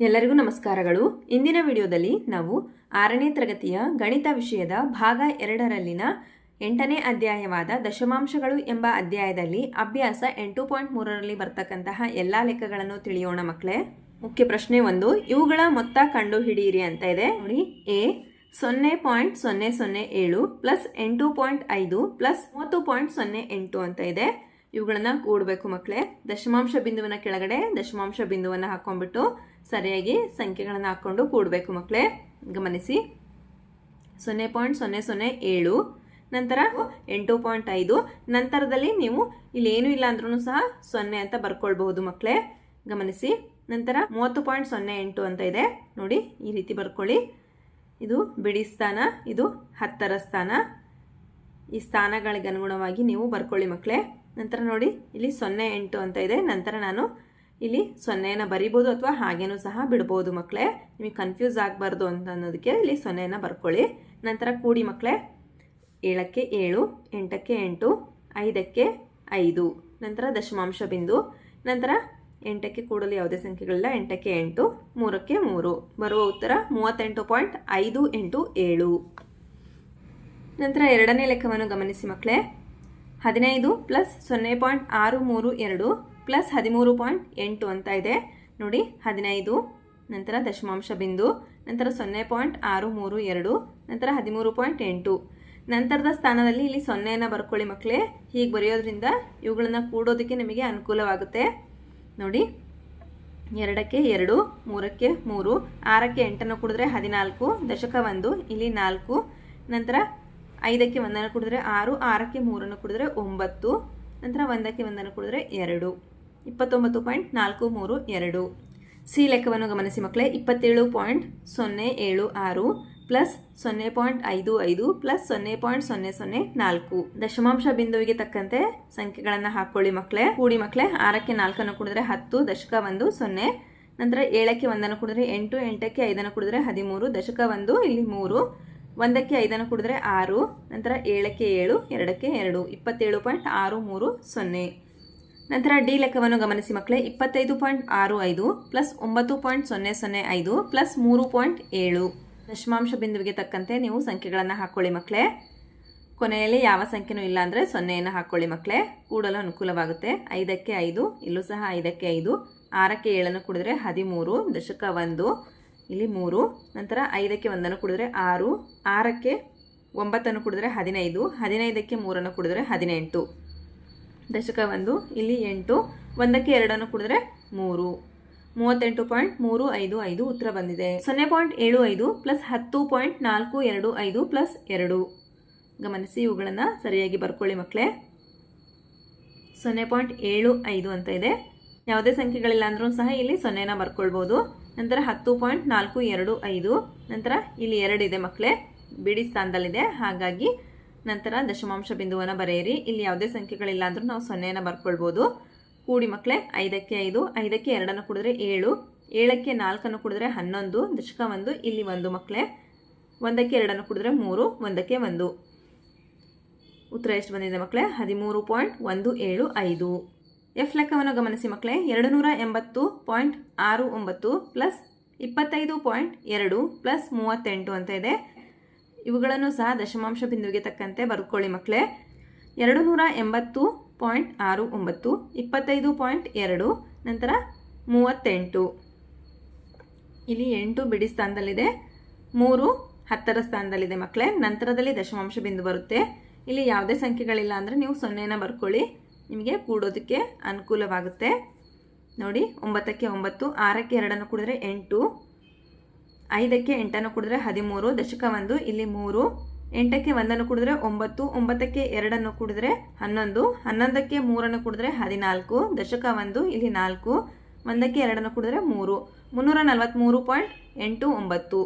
ಎಲ್ಲರಿಗೂ ನಮಸ್ಕಾರಗಳು. ಇಂದಿನ ವಿಡಿಯೋದಲ್ಲಿ ನಾವು ಆರನೇ ತರಗತಿಯ ಗಣಿತ ವಿಷಯದ ಭಾಗ ಎರಡರಲ್ಲಿನ ಎಂಟನೇ ಅಧ್ಯಾಯವಾದ ದಶಮಾಂಶಗಳು ಎಂಬ ಅಧ್ಯಾಯದಲ್ಲಿ ಅಭ್ಯಾಸ ಎಂಟು ಪಾಯಿಂಟ್ ಮೂರರಲ್ಲಿ ಬರ್ತಕ್ಕಂತಹ ಎಲ್ಲ ಲೆಕ್ಕಗಳನ್ನು ತಿಳಿಯೋಣ ಮಕ್ಕಳೇ ಮುಖ್ಯ ಪ್ರಶ್ನೆ ಒಂದು, ಇವುಗಳ ಮೊತ್ತ ಕಂಡು ಹಿಡಿಯಿರಿ ಅಂತ ಇದೆ. ನೋಡಿ, ಎ ಸೊನ್ನೆ ಪಾಯಿಂಟ್ ಸೊನ್ನೆ ಸೊನ್ನೆ ಏಳು ಪ್ಲಸ್ ಎಂಟು ಪಾಯಿಂಟ್ ಐದು ಪ್ಲಸ್ ಮೂವತ್ತು ಪಾಯಿಂಟ್ ಸೊನ್ನೆ ಎಂಟು ಅಂತ ಇದೆ. ಇವುಗಳನ್ನ ಕೂಡಬೇಕು ಮಕ್ಕಳೇ ದಶಮಾಂಶ ಬಿಂದುವಿನ ಕೆಳಗಡೆ ದಶಮಾಂಶ ಬಿಂದುವನ್ನು ಹಾಕೊಂಡ್ಬಿಟ್ಟು ಸರಿಯಾಗಿ ಸಂಖ್ಯೆಗಳನ್ನು ಹಾಕ್ಕೊಂಡು ಕೂಡಬೇಕು ಮಕ್ಕಳೇ ಗಮನಿಸಿ. ಸೊನ್ನೆ ಪಾಯಿಂಟ್ ಸೊನ್ನೆ ಸೊನ್ನೆ ಏಳು, ನಂತರ ಎಂಟು ಪಾಯಿಂಟ್ ಐದು, ನಂತರದಲ್ಲಿ ನೀವು ಇಲ್ಲಿ ಏನು ಇಲ್ಲ ಅಂದ್ರೂ ಸಹ ಸೊನ್ನೆ ಅಂತ ಬರ್ಕೊಳ್ಬಹುದು ಮಕ್ಕಳೇ ಗಮನಿಸಿ. ನಂತರ ಮೂವತ್ತು ಪಾಯಿಂಟ್ ಸೊನ್ನೆ ಎಂಟು ಅಂತ ಇದೆ. ನೋಡಿ, ಈ ರೀತಿ ಬರ್ಕೊಳ್ಳಿ. ಇದು ಬಿಡಿ ಸ್ಥಾನ, ಇದು ಹತ್ತರ ಸ್ಥಾನ. ಈ ಸ್ಥಾನಗಳಿಗೆ ಅನುಗುಣವಾಗಿ ನೀವು ಬರ್ಕೊಳ್ಳಿ ಮಕ್ಕಳೇ ನಂತರ ನೋಡಿ, ಇಲ್ಲಿ ಸೊನ್ನೆ ಎಂಟು ಅಂತ ಇದೆ. ನಂತರ ನಾನು ಇಲ್ಲಿ ಸೊನ್ನೆಯನ್ನು ಬರಿಬೋದು ಅಥವಾ ಹಾಗೇನೂ ಸಹ ಬಿಡ್ಬೋದು ಮಕ್ಕಳೇ ನಿಮಗೆ ಕನ್ಫ್ಯೂಸ್ ಆಗಬಾರ್ದು ಅಂತ ಅನ್ನೋದಕ್ಕೆ ಇಲ್ಲಿ ಸೊನ್ನೆಯನ್ನು ಬರ್ಕೊಳ್ಳಿ. ನಂತರ ಕೂಡಿ ಮಕ್ಕಳೇ ಏಳಕ್ಕೆ ಏಳು, ಎಂಟಕ್ಕೆ ಎಂಟು, ಐದಕ್ಕೆ ಐದು. ನಂತರ ದಶಮಾಂಶ ಬಿಂದು. ನಂತರ ಎಂಟಕ್ಕೆ ಕೂಡಲು ಯಾವುದೇ ಸಂಖ್ಯೆಗಳಿಲ್ಲ. ಎಂಟಕ್ಕೆ ಎಂಟು, ಮೂರಕ್ಕೆ ಮೂರು. ಬರುವ ಉತ್ತರ ಮೂವತ್ತೆಂಟು ಪಾಯಿಂಟ್ ಐದು ಎಂಟು ಏಳು. ನಂತರ ಎರಡನೇ ಲೆಕ್ಕವನ್ನು ಗಮನಿಸಿ ಮಕ್ಕಳೇ ಹದಿನೈದು ಪ್ಲಸ್ ಸೊನ್ನೆ ಪಾಯಿಂಟ್ ಆರು ಮೂರು ಎರಡು ಪ್ಲಸ್ ಹದಿಮೂರು ಪಾಯಿಂಟ್ ಎಂಟು ಅಂತ ಇದೆ. ನೋಡಿ, ಹದಿನೈದು, ನಂತರ ದಶಮಾಂಶ ಬಿಂದು, ನಂತರ ಸೊನ್ನೆ ಪಾಯಿಂಟ್ ಆರು ಮೂರು ಎರಡು, ನಂತರ ಹದಿಮೂರು ಪಾಯಿಂಟ್ ಎಂಟು. ನಂತರದ ಸ್ಥಾನದಲ್ಲಿ ಇಲ್ಲಿ ಸೊನ್ನೆಯನ್ನು ಬರ್ಕೊಳ್ಳಿ ಮಕ್ಕಳೇ. ಹೀಗೆ ಬರೆಯೋದ್ರಿಂದ ಇವುಗಳನ್ನು ಕೂಡೋದಕ್ಕೆ ನಿಮಗೆ ಅನುಕೂಲವಾಗುತ್ತೆ. ನೋಡಿ, ಎರಡಕ್ಕೆ ಎರಡು, ಮೂರಕ್ಕೆ ಮೂರು, ಆರಕ್ಕೆ ಎಂಟನ್ನು ಕುಡಿದ್ರೆ ಹದಿನಾಲ್ಕು, ದಶಕ ಒಂದು, ಇಲ್ಲಿ ನಾಲ್ಕು, ನಂತರ ಐದಕ್ಕೆ ಒಂದನ್ನು ಕುಡಿದ್ರೆ ಆರು, ಆರಕ್ಕೆ ಮೂರನ್ನು ಕುಡಿದ್ರೆ ಒಂಬತ್ತು, ನಂತರ ಒಂದಕ್ಕೆ ಒಂದನ್ನು ಕುಡಿದ್ರೆ ಎರಡು. ಇಪ್ಪತ್ತೊಂಬತ್ತು ಪಾಯಿಂಟ್ ನಾಲ್ಕು ಮೂರು ಎರಡು. ಸಿ ಲೆಕ್ಕವನ್ನು ಗಮನಿಸಿ ಮಕ್ಕಳೇ, ಇಪ್ಪತ್ತೇಳು ಪಾಯಿಂಟ್ ಸೊನ್ನೆ ಏಳು ಆರು ಪ್ಲಸ್ ಸೊನ್ನೆ ಪಾಯಿಂಟ್ ಐದು ಐದು ಪ್ಲಸ್ ಸೊನ್ನೆ ಪಾಯಿಂಟ್ ಸೊನ್ನೆ ಸೊನ್ನೆ ನಾಲ್ಕು. ದಶಮಾಂಶ ಬಿಂದುವಿಗೆ ತಕ್ಕಂತೆ ಸಂಖ್ಯೆಗಳನ್ನು ಹಾಕೊಳ್ಳಿ ಮಕ್ಕಳೇ. ಕೂಡಿ ಮಕ್ಕಳೇ, ಆರಕ್ಕೆ ನಾಲ್ಕನ್ನು ಕುಡಿದ್ರೆ ಹತ್ತು, ದಶಕ ಒಂದು ಸೊನ್ನೆ, ನಂತರ ಏಳಕ್ಕೆ ಒಂದನ್ನು ಕುಡಿದ್ರೆ ಎಂಟು, ಎಂಟಕ್ಕೆ ಐದನ್ನು ಕುಡಿದ್ರೆ ಹದಿಮೂರು, ದಶಕ ಒಂದು ಇಲ್ಲಿ ಮೂರು ಒಂದಕ್ಕೆ ಐದನ್ನು ಕುಡಿದ್ರೆ ಆರು, ನಂತರ ಏಳಕ್ಕೆ ಏಳು, ಎರಡಕ್ಕೆ ಎರಡು, ಇಪ್ಪತ್ತೇಳು ಪಾಯಿಂಟ್ ಆರು ಮೂರು ಸೊನ್ನೆ. ನಂತರ ಡಿ ಲೆಕ್ಕವನ್ನು ಗಮನಿಸಿ ಮಕ್ಕಳೇ, ಇಪ್ಪತ್ತೈದು ಪಾಯಿಂಟ್ ಆರು ಐದು, ಪ್ಲಸ್ ಒಂಬತ್ತು ಪಾಯಿಂಟ್ ಸೊನ್ನೆ ಸೊನ್ನೆ ಐದು, ಪ್ಲಸ್ ಮೂರು ಪಾಯಿಂಟ್ ಏಳು. ದಶಮಾಂಶ ಬಿಂದುವಿಗೆ ತಕ್ಕಂತೆ ನೀವು ಸಂಖ್ಯೆಗಳನ್ನು ಹಾಕ್ಕೊಳ್ಳಿ ಮಕ್ಕಳೇ. ಕೊನೆಯಲ್ಲಿ ಯಾವ ಸಂಖ್ಯೆನೂ ಇಲ್ಲ ಅಂದರೆ ಸೊನ್ನೆಯನ್ನು ಹಾಕ್ಕೊಳ್ಳಿ ಮಕ್ಕಳೇ. ಕೂಡಲು ಅನುಕೂಲವಾಗುತ್ತೆ. ಐದಕ್ಕೆ ಐದು, ಇಲ್ಲೂ ಸಹ ಐದಕ್ಕೆ ಐದು, ಆರಕ್ಕೆ ಏಳನ್ನು ಕುಡಿದ್ರೆ ಹದಿಮೂರು, ದಶಕ ಒಂದು ಇಲ್ಲಿ ಮೂರು, ನಂತರ ಐದಕ್ಕೆ ಒಂದನ್ನು ಕುಡಿದ್ರೆ ಆರು, ಆರಕ್ಕೆ ಒಂಬತ್ತನ್ನು ಕುಡಿದ್ರೆ ಹದಿನೈದು, ಹದಿನೈದಕ್ಕೆ ಮೂರನ್ನು ಕುಡಿದ್ರೆ ಹದಿನೆಂಟು. ದಶಕ ಒಂದು, ಇಲ್ಲಿ ಎಂಟು, ಒಂದಕ್ಕೆ ಎರಡನ್ನು ಕುಡಿದ್ರೆ ಮೂರು. ಮೂವತ್ತೆಂಟು ಪಾಯಿಂಟ್ ಮೂರು ಐದು ಐದು ಉತ್ತರ ಬಂದಿದೆ. ಸೊನ್ನೆ ಪಾಯಿಂಟ್ ಏಳು ಐದು ಪ್ಲಸ್ ಹತ್ತು ಪಾಯಿಂಟ್ ನಾಲ್ಕು ಎರಡು ಐದು ಪ್ಲಸ್ ಎರಡು. ಗಮನಿಸಿ ಇವುಗಳನ್ನು ಸರಿಯಾಗಿ ಬರ್ಕೊಳ್ಳಿ ಮಕ್ಕಳೇ. ಸೊನ್ನೆ ಪಾಯಿಂಟ್ ಏಳು ಐದು ಅಂತ ಇದೆ. ಯಾವುದೇ ಸಂಖ್ಯೆಗಳಿಲ್ಲ ಅಂದ್ರೂ ಸಹ ಇಲ್ಲಿ ಸೊನ್ನೆನ ಬರ್ಕೊಳ್ಬೋದು. ನಂತರ ಹತ್ತು ಪಾಯಿಂಟ್ ನಾಲ್ಕು ಎರಡು ಐದು, ನಂತರ ಇಲ್ಲಿ ಎರಡಿದೆ ಮಕ್ಕಳೇ ಬಿಡಿ ಸ್ಥಾನದಲ್ಲಿದೆ. ಹಾಗಾಗಿ ನಂತರ ದಶಮಾಂಶ ಬಿಂದುವನ್ನು ಬರೆಯಿರಿ. ಇಲ್ಲಿ ಯಾವುದೇ ಸಂಖ್ಯೆಗಳಿಲ್ಲ ಅಂದ್ರೂ ನಾವು ಸೊನ್ನೆಯನ್ನು ಬರ್ಕೊಳ್ಬೋದು. ಕೂಡಿ ಮಕ್ಕಳೇ ಐದಕ್ಕೆ ಐದು, ಐದಕ್ಕೆ ಎರಡನ್ನು ಕುಡಿದ್ರೆ ಏಳು, ಏಳಕ್ಕೆ ನಾಲ್ಕನ್ನು ಕುಡಿದ್ರೆ ಹನ್ನೊಂದು, ದಶಕ ಒಂದು, ಇಲ್ಲಿ ಒಂದು ಮಕ್ಕಳೇ ಒಂದಕ್ಕೆ ಎರಡನ್ನು ಕುಡಿದ್ರೆ ಮೂರು, ಒಂದಕ್ಕೆ ಒಂದು. ಉತ್ತರ ಎಷ್ಟು ಬಂದಿದೆ ಮಕ್ಕಳೇ ಹದಿಮೂರು ಪಾಯಿಂಟ್ ಒಂದು ಏಳು ಐದು. ಎಫ್ ಲೆಕ್ಕವನ್ನು ಗಮನಿಸಿ ಮಕ್ಕಳೇ. ಎರಡು ನೂರ ಎಂಬತ್ತು ಪಾಯಿಂಟ್ ಆರು ಒಂಬತ್ತು ಪ್ಲಸ್ ಇಪ್ಪತ್ತೈದು ಪಾಯಿಂಟ್ ಎರಡು ಪ್ಲಸ್ ಮೂವತ್ತೆಂಟು ಅಂತ ಇದೆ. ಇವುಗಳನ್ನು ಸಹ ದಶಮಾಂಶ ಬಿಂದುವಿಗೆ ತಕ್ಕಂತೆ ಬರ್ಕೊಳ್ಳಿ ಮಕ್ಕಳೇ. ಎರಡು ನೂರ ಎಂಬತ್ತು ಪಾಯಿಂಟ್ ಆರು ಒಂಬತ್ತು, ಇಪ್ಪತ್ತೈದು ಪಾಯಿಂಟ್ ಎರಡು, ನಂತರ ಮೂವತ್ತೆಂಟು. ಇಲ್ಲಿ ಎಂಟು ಬಿಡಿ ಸ್ಥಾನದಲ್ಲಿದೆ. ಮೂರು ಹತ್ತರ ಸ್ಥಾನದಲ್ಲಿದೆ ಮಕ್ಕಳೇ. ನಂತರದಲ್ಲಿ ದಶಮಾಂಶ ಬಿಂದು ಬರುತ್ತೆ. ಇಲ್ಲಿ ಯಾವುದೇ ಸಂಖ್ಯೆಗಳಿಲ್ಲ ಅಂದರೆ ನೀವು ಸೊನ್ನೆನ ಬರ್ಕೊಳ್ಳಿ. ನಿಮಗೆ ಕೂಡೋದಕ್ಕೆ ಅನುಕೂಲವಾಗುತ್ತೆ. ನೋಡಿ, ಒಂಬತ್ತಕ್ಕೆ ಒಂಬತ್ತು, ಆರಕ್ಕೆ ಎರಡನ್ನು ಕುಡಿದ್ರೆ ಎಂಟು, ಐದಕ್ಕೆ ಎಂಟನ್ನು ಕುಡಿದ್ರೆ ಹದಿಮೂರು, ದಶಕ ಒಂದು ಇಲ್ಲಿ ಮೂರು, ಎಂಟಕ್ಕೆ ಒಂದನ್ನು ಕುಡಿದ್ರೆ ಒಂಬತ್ತು, ಒಂಬತ್ತಕ್ಕೆ ಎರಡನ್ನು ಕುಡಿದ್ರೆ ಹನ್ನೊಂದು, ಹನ್ನೊಂದಕ್ಕೆ ಮೂರನ್ನು ಕುಡಿದ್ರೆ ಹದಿನಾಲ್ಕು, ದಶಕ ಒಂದು ಇಲ್ಲಿ ನಾಲ್ಕು, ಒಂದಕ್ಕೆ ಎರಡನ್ನು ಕುಡಿದ್ರೆ ಮೂರು, ಮುನ್ನೂರ ನಲವತ್ತ್ಮೂರು ಪಾಯಿಂಟ್ ಎಂಟು ಒಂಬತ್ತು.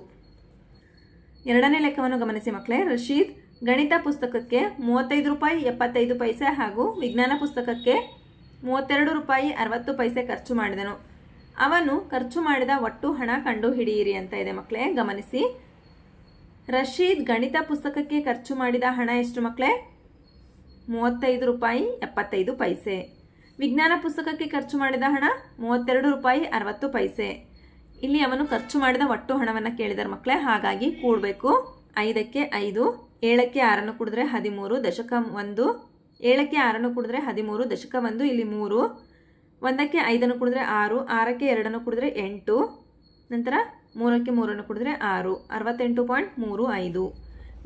ಎರಡನೇ ಲೆಕ್ಕವನ್ನು ಗಮನಿಸಿ ಮಕ್ಕಳೇ, ರಶೀದ್ ಗಣಿತ ಪುಸ್ತಕಕ್ಕೆ ಮೂವತ್ತೈದು ರೂಪಾಯಿ ಎಪ್ಪತ್ತೈದು ಪೈಸೆ ಹಾಗೂ ವಿಜ್ಞಾನ ಪುಸ್ತಕಕ್ಕೆ ಮೂವತ್ತೆರಡು ರೂಪಾಯಿ ಅರವತ್ತು ಪೈಸೆ ಖರ್ಚು ಮಾಡಿದನು. ಅವನು ಖರ್ಚು ಮಾಡಿದ ಒಟ್ಟು ಹಣ ಕಂಡು ಹಿಡಿಯಿರಿ ಅಂತ ಇದೆ ಮಕ್ಕಳೇ, ಗಮನಿಸಿ. ರಶೀದ್ ಗಣಿತ ಪುಸ್ತಕಕ್ಕೆ ಖರ್ಚು ಮಾಡಿದ ಹಣ ಎಷ್ಟು ಮಕ್ಕಳೇ? ಮೂವತ್ತೈದು ರೂಪಾಯಿ ಎಪ್ಪತ್ತೈದು ಪೈಸೆ. ವಿಜ್ಞಾನ ಪುಸ್ತಕಕ್ಕೆ ಖರ್ಚು ಮಾಡಿದ ಹಣ ಮೂವತ್ತೆರಡು ರೂಪಾಯಿ ಅರವತ್ತು ಪೈಸೆ. ಇಲ್ಲಿ ಅವನು ಖರ್ಚು ಮಾಡಿದ ಒಟ್ಟು ಹಣವನ್ನು ಕೇಳಿದಾರೆ ಮಕ್ಕಳೇ, ಹಾಗಾಗಿ ಕೂಡಬೇಕು. ಐದಕ್ಕೆ ಐದು. ಏಳಕ್ಕೆ ಆರನ್ನು ಕುಡಿದ್ರೆ ಹದಿಮೂರು, ದಶಕ ಒಂದು, ಏಳಕ್ಕೆ ಆರನ್ನು ಕುಡಿದ್ರೆ ಹದಿಮೂರು, ದಶಕ ಒಂದು ಇಲ್ಲಿ ಮೂರು, ಒಂದಕ್ಕೆ ಐದನ್ನು ಕುಡಿದ್ರೆ ಆರು, ಆರಕ್ಕೆ ಎರಡನ್ನು ಕುಡಿದ್ರೆ ಎಂಟು, ನಂತರ ಮೂರಕ್ಕೆ ಮೂರನ್ನು ಕುಡಿದ್ರೆ ಆರು, ಅರವತ್ತೆಂಟು ಪಾಯಿಂಟ್ ಮೂರು ಐದು.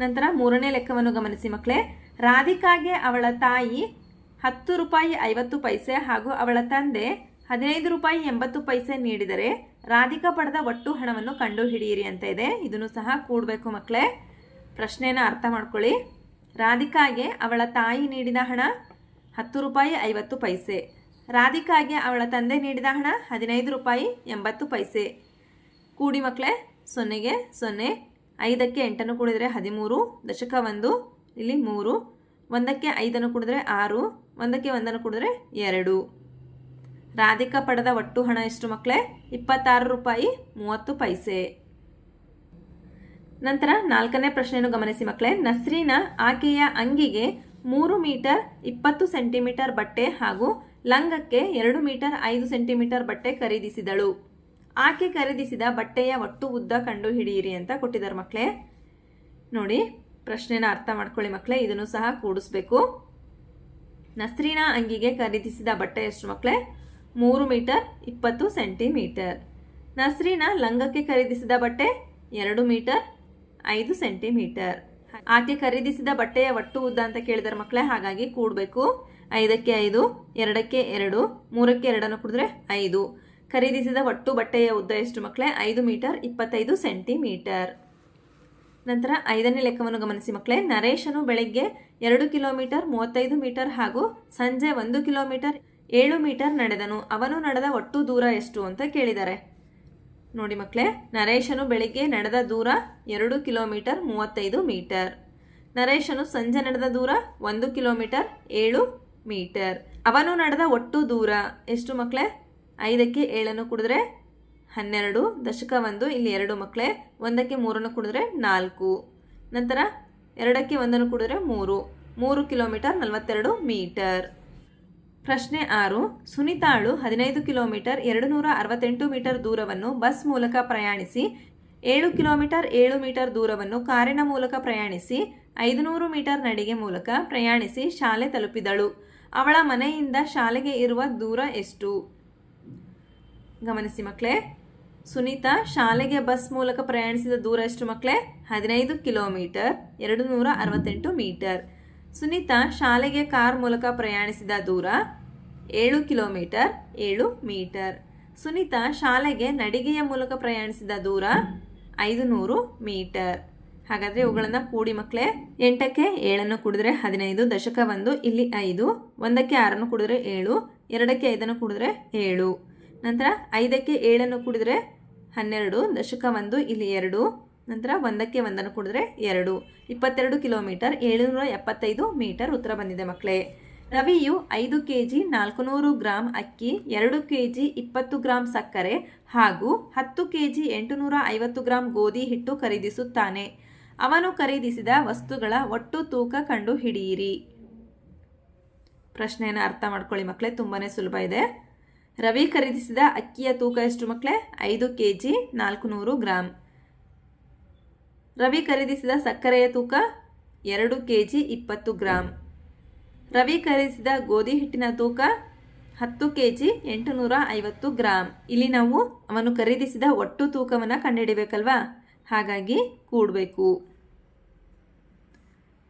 ನಂತರ ಮೂರನೇ ಲೆಕ್ಕವನ್ನು ಗಮನಿಸಿ ಮಕ್ಕಳೇ. ರಾಧಿಕಾಗೆ ಅವಳ ತಾಯಿ ಹತ್ತು ರೂಪಾಯಿ ಐವತ್ತು ಪೈಸೆ ಹಾಗೂ ಅವಳ ತಂದೆ ಹದಿನೈದು ರೂಪಾಯಿ ಎಂಬತ್ತು ಪೈಸೆ ನೀಡಿದರೆ ರಾಧಿಕಾ ಪಡೆದ ಒಟ್ಟು ಹಣವನ್ನು ಕಂಡುಹಿಡಿಯಿರಿ ಅಂತ ಇದೆ. ಇದನ್ನು ಸಹ ಕೂಡಬೇಕು ಮಕ್ಕಳೇ. ಪ್ರಶ್ನೆನ ಅರ್ಥ ಮಾಡ್ಕೊಳ್ಳಿ. ರಾಧಿಕಾಗೆ ಅವಳ ತಾಯಿ ನೀಡಿದ ಹಣ ಹತ್ತು ರೂಪಾಯಿ ಐವತ್ತು ಪೈಸೆ. ರಾಧಿಕಾಗೆ ಅವಳ ತಂದೆ ನೀಡಿದ ಹಣ ಹದಿನೈದು ರೂಪಾಯಿ ಎಂಬತ್ತು ಪೈಸೆ. ಕೂಡಿ ಮಕ್ಕಳೇ ಸೊನ್ನೆಗೆ ಸೊನ್ನೆ, ಐದಕ್ಕೆ ಎಂಟನ್ನು ಕೂಡಿದರೆ ಹದಿಮೂರು, ದಶಕ ಒಂದು, ಇಲ್ಲಿ ಮೂರು, ಒಂದಕ್ಕೆ ಐದನ್ನು ಕುಡಿದ್ರೆ ಆರು, ಒಂದಕ್ಕೆ ಒಂದನ್ನು ಕುಡಿದ್ರೆ ಎರಡು. ರಾಧಿಕಾ ಪಡೆದ ಒಟ್ಟು ಹಣ ಎಷ್ಟು ಮಕ್ಕಳೇ ಇಪ್ಪತ್ತಾರು ರೂಪಾಯಿ ಮೂವತ್ತು ಪೈಸೆ. ನಂತರ ನಾಲ್ಕನೇ ಪ್ರಶ್ನೆಯನ್ನು ಗಮನಿಸಿ ಮಕ್ಕಳೇ. ನಸ್ರಿನ ಆಕೆಯ ಅಂಗಿಗೆ ಮೂರು ಮೀಟರ್ ಇಪ್ಪತ್ತು ಸೆಂಟಿಮೀಟರ್ ಬಟ್ಟೆ ಹಾಗೂ ಲಂಗಕ್ಕೆ ಎರಡು ಮೀಟರ್ ಐದು ಸೆಂಟಿಮೀಟರ್ ಬಟ್ಟೆ ಖರೀದಿಸಿದಳು. ಆಕೆ ಖರೀದಿಸಿದ ಬಟ್ಟೆಯ ಒಟ್ಟು ಉದ್ದ ಕಂಡು ಹಿಡಿಯಿರಿ ಅಂತ ಕೊಟ್ಟಿದ್ದಾರೆ ಮಕ್ಕಳೇ. ನೋಡಿ, ಪ್ರಶ್ನೆನ ಅರ್ಥ ಮಾಡ್ಕೊಳ್ಳಿ ಮಕ್ಕಳೇ, ಇದನ್ನು ಸಹ ಕೂಡಿಸ್ಬೇಕು. ನಸ್ರೀನ ಅಂಗಿಗೆ ಖರೀದಿಸಿದ ಬಟ್ಟೆ ಎಷ್ಟು ಮಕ್ಕಳೇ? ಮೂರು ಮೀಟರ್ ಇಪ್ಪತ್ತು ಸೆಂಟಿಮೀಟರ್. ನಸ್ರಿನ ಲಂಗಕ್ಕೆ ಖರೀದಿಸಿದ ಬಟ್ಟೆ ಎರಡು ಮೀಟರ್ ಐದು ಸೆಂಟಿಮೀಟರ್. ಆಕೆ ಖರೀದಿಸಿದ ಬಟ್ಟೆಯ ಒಟ್ಟು ಉದ್ದ ಅಂತ ಕೇಳಿದಾರೆ ಮಕ್ಕಳೇ, ಹಾಗಾಗಿ ಕೂಡಬೇಕು. ಐದಕ್ಕೆ ಐದು, ಎರಡಕ್ಕೆ ಎರಡು, ಮೂರಕ್ಕೆ ಎರಡನ್ನು ಕುಡಿದ್ರೆ ಐದು. ಖರೀದಿಸಿದ ಒಟ್ಟು ಬಟ್ಟೆಯ ಉದ್ದ ಎಷ್ಟು ಮಕ್ಕಳೇ, ಐದು ಮೀಟರ್, ಇಪ್ಪತ್ತೈದು ಸೆಂಟಿಮೀಟರ್. ನಂತರ ಐದನೇ ಲೆಕ್ಕವನ್ನು ಗಮನಿಸಿ ಮಕ್ಕಳೇ, ನರೇಶನು ಬೆಳಗ್ಗೆ ಎರಡು ಕಿಲೋಮೀಟರ್, ಮೂವತ್ತೈದು ಮೀಟರ್ ಹಾಗೂ ಸಂಜೆ ಒಂದು ಕಿಲೋಮೀಟರ್, ಏಳು ಮೀಟರ್ ನಡೆದನು. ಅವನು ನಡೆದ ಒಟ್ಟು ದೂರ ಎಷ್ಟು ಅಂತ ಕೇಳಿದ್ದಾರೆ ನೋಡಿ ಮಕ್ಕಳೇ ನರೇಶನು ಬೆಳಿಗ್ಗೆ ನಡೆದ ದೂರ ಎರಡು ಕಿಲೋಮೀಟರ್ ಮೂವತ್ತೈದು ಮೀಟರ್. ನರೇಶನು ಸಂಜೆ ನಡೆದ ದೂರ ಒಂದು ಕಿಲೋಮೀಟರ್ ಏಳು ಮೀಟರ್. ಅವನು ನಡೆದ ಒಟ್ಟು ದೂರ ಎಷ್ಟು ಮಕ್ಕಳೇ ಐದಕ್ಕೆ ಏಳನ್ನು ಕುಡಿದ್ರೆ ಹನ್ನೆರಡು, ದಶಕ ಒಂದು, ಇಲ್ಲಿ ಎರಡು ಮಕ್ಕಳೇ ಒಂದಕ್ಕೆ ಮೂರನ್ನು ಕುಡಿದ್ರೆ ನಾಲ್ಕು. ನಂತರ ಎರಡಕ್ಕೆ ಒಂದನ್ನು ಕುಡಿದ್ರೆ ಮೂರು. ಮೂರು ಕಿಲೋಮೀಟರ್ ನಲವತ್ತೆರಡು ಮೀಟರ್. ಪ್ರಶ್ನೆ ಆರು, ಸುನಿತಾಳು ಹದಿನೈದು ಕಿಲೋಮೀಟರ್ ಎರಡು ನೂರ ಅರವತ್ತೆಂಟು ಮೀಟರ್ ದೂರವನ್ನು ಬಸ್ ಮೂಲಕ ಪ್ರಯಾಣಿಸಿ, ಏಳು ಕಿಲೋಮೀಟರ್ ಏಳು ಮೀಟರ್ ದೂರವನ್ನು ಕಾರಿನ ಮೂಲಕ ಪ್ರಯಾಣಿಸಿ, ಐದುನೂರು ಮೀಟರ್ ನಡಿಗೆ ಮೂಲಕ ಪ್ರಯಾಣಿಸಿ ಶಾಲೆ ತಲುಪಿದಳು. ಅವಳ ಮನೆಯಿಂದ ಶಾಲೆಗೆ ಇರುವ ದೂರ ಎಷ್ಟು? ಗಮನಿಸಿ ಮಕ್ಕಳೇ ಸುನೀತಾ ಶಾಲೆಗೆ ಬಸ್ ಮೂಲಕ ಪ್ರಯಾಣಿಸಿದ ದೂರ ಎಷ್ಟು ಮಕ್ಕಳೇ ಹದಿನೈದು ಕಿಲೋಮೀಟರ್ ಎರಡು ನೂರ ಅರವತ್ತೆಂಟು ಮೀಟರ್. ಸುನೀತಾ ಶಾಲೆಗೆ ಕಾರ್ ಮೂಲಕ ಪ್ರಯಾಣಿಸಿದ ದೂರ ಏಳು ಕಿಲೋಮೀಟರ್, ಏಳು ಮೀಟರ್. ಸುನೀತಾ ಶಾಲೆಗೆ ನಡಿಗೆಯ ಮೂಲಕ ಪ್ರಯಾಣಿಸಿದ ದೂರ ಐದು ನೂರು ಮೀಟರ್. ಹಾಗಾದರೆ ಇವುಗಳನ್ನು ಕೂಡಿ ಮಕ್ಕಳೇ ಎಂಟಕ್ಕೆ ಏಳನ್ನು ಕುಡಿದ್ರೆ ಹದಿನೈದು, ದಶಕ ಒಂದು, ಇಲ್ಲಿ ಐದು, ಒಂದಕ್ಕೆ ಆರನ್ನು ಕುಡಿದ್ರೆ ಏಳು, ಎರಡಕ್ಕೆ ಐದನ್ನು ಕುಡಿದ್ರೆ ಏಳು. ನಂತರ ಐದಕ್ಕೆ ಏಳನ್ನು ಕುಡಿದ್ರೆ ಹನ್ನೆರಡು, ದಶಕ ಒಂದು, ಇಲ್ಲಿ ಎರಡು ನಂತರ ಒಂದಕ್ಕೆ ಒಂದನ್ನು ಕುಡಿದ್ರೆ ಎರಡು. ಇಪ್ಪತ್ತೆರಡು ಕಿಲೋಮೀಟರ್ ಏಳುನೂರ ಎಪ್ಪತ್ತೈದು ಮೀಟರ್ ಉತ್ತರ ಬಂದಿದೆ ಮಕ್ಕಳೇ. ರವಿಯು ಐದು ಕೆ ಜಿ ನಾಲ್ಕುನೂರು ಗ್ರಾಂ ಅಕ್ಕಿ, ಎರಡು ಕೆ ಜಿ ಇಪ್ಪತ್ತು ಗ್ರಾಂ ಸಕ್ಕರೆ ಹಾಗೂ ಹತ್ತು ಕೆ ಜಿ ಎಂಟುನೂರ ಐವತ್ತು ಗ್ರಾಂ ಗೋಧಿ ಹಿಟ್ಟು ಖರೀದಿಸುತ್ತಾನೆ. ಅವನು ಖರೀದಿಸಿದ ವಸ್ತುಗಳ ಒಟ್ಟು ತೂಕ ಕಂಡು ಹಿಡಿಯಿರಿ. ಪ್ರಶ್ನೆಯನ್ನು ಅರ್ಥ ಮಾಡ್ಕೊಳ್ಳಿ ಮಕ್ಕಳೇ ತುಂಬಾ ಸುಲಭ ಇದೆ. ರವಿ ಖರೀದಿಸಿದ ಅಕ್ಕಿಯ ತೂಕ ಎಷ್ಟು ಮಕ್ಕಳೇ? ಐದು ಕೆ ಜಿ ನಾಲ್ಕುನೂರು ಗ್ರಾಂ. ರವಿ ಖರೀದಿಸಿದ ಸಕ್ಕರೆಯ ತೂಕ ಎರಡು ಕೆ ಜಿ ಇಪ್ಪತ್ತು ಗ್ರಾಮ್ ರವಿ ಖರೀದಿಸಿದ ಗೋಧಿ ಹಿಟ್ಟಿನ ತೂಕ ಹತ್ತು ಕೆ ಜಿ ಎಂಟುನೂರ ಐವತ್ತು ಗ್ರಾಂ. ಇಲ್ಲಿ ನಾವು ಅವನು ಖರೀದಿಸಿದ ಒಟ್ಟು ತೂಕವನ್ನು ಕಂಡುಹಿಡಿಬೇಕಲ್ವಾ? ಹಾಗಾಗಿ ಕೂಡಬೇಕು.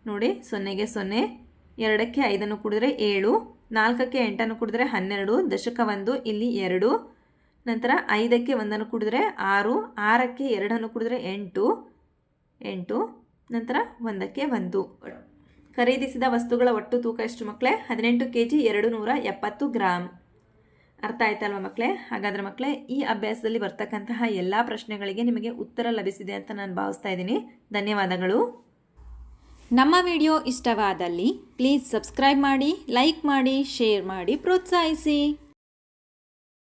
ನೋಡಿ, ಸೊನ್ನೆಗೆ ಸೊನ್ನೆ, ಎರಡಕ್ಕೆ ಐದನ್ನು ಕುಡಿದ್ರೆ ಏಳು, ನಾಲ್ಕಕ್ಕೆ ಎಂಟನ್ನು ಕುಡಿದ್ರೆ ಹನ್ನೆರಡು, ದಶಕ ಒಂದು ಇಲ್ಲಿ ಎರಡು, ನಂತರ ಐದಕ್ಕೆ ಒಂದನ್ನು ಕುಡಿದ್ರೆ ಆರು, ಆರಕ್ಕೆ ಎರಡನ್ನು ಕುಡಿದ್ರೆ ಎಂಟು ಎಂಟು, ನಂತರ ಒಂದಕ್ಕೆ ಒಂದು. ಖರೀದಿಸಿದ ವಸ್ತುಗಳ ಒಟ್ಟು ತೂಕ ಎಷ್ಟು ಮಕ್ಕಳೇ ಹದಿನೆಂಟು ಕೆ ಜಿ ಎರಡು ನೂರ ಎಪ್ಪತ್ತು ಗ್ರಾಮ್ ಅರ್ಥ ಆಯ್ತಲ್ವ ಮಕ್ಕಳೇ ಹಾಗಾದ್ರೆ ಮಕ್ಕಳೇ ಈ ಅಭ್ಯಾಸದಲ್ಲಿ ಬರ್ತಕ್ಕಂತಹ ಎಲ್ಲ ಪ್ರಶ್ನೆಗಳಿಗೆ ನಿಮಗೆ ಉತ್ತರ ಲಭಿಸಿದೆ ಅಂತ ನಾನು ಭಾವಿಸ್ತಾ ಇದ್ದೀನಿ. ಧನ್ಯವಾದಗಳು. ನಮ್ಮ ವಿಡಿಯೋ ಇಷ್ಟವಾದಲ್ಲಿ ಪ್ಲೀಸ್ ಸಬ್ಸ್ಕ್ರೈಬ್ ಮಾಡಿ, ಲೈಕ್ ಮಾಡಿ, ಶೇರ್ ಮಾಡಿ, ಪ್ರೋತ್ಸಾಹಿಸಿ.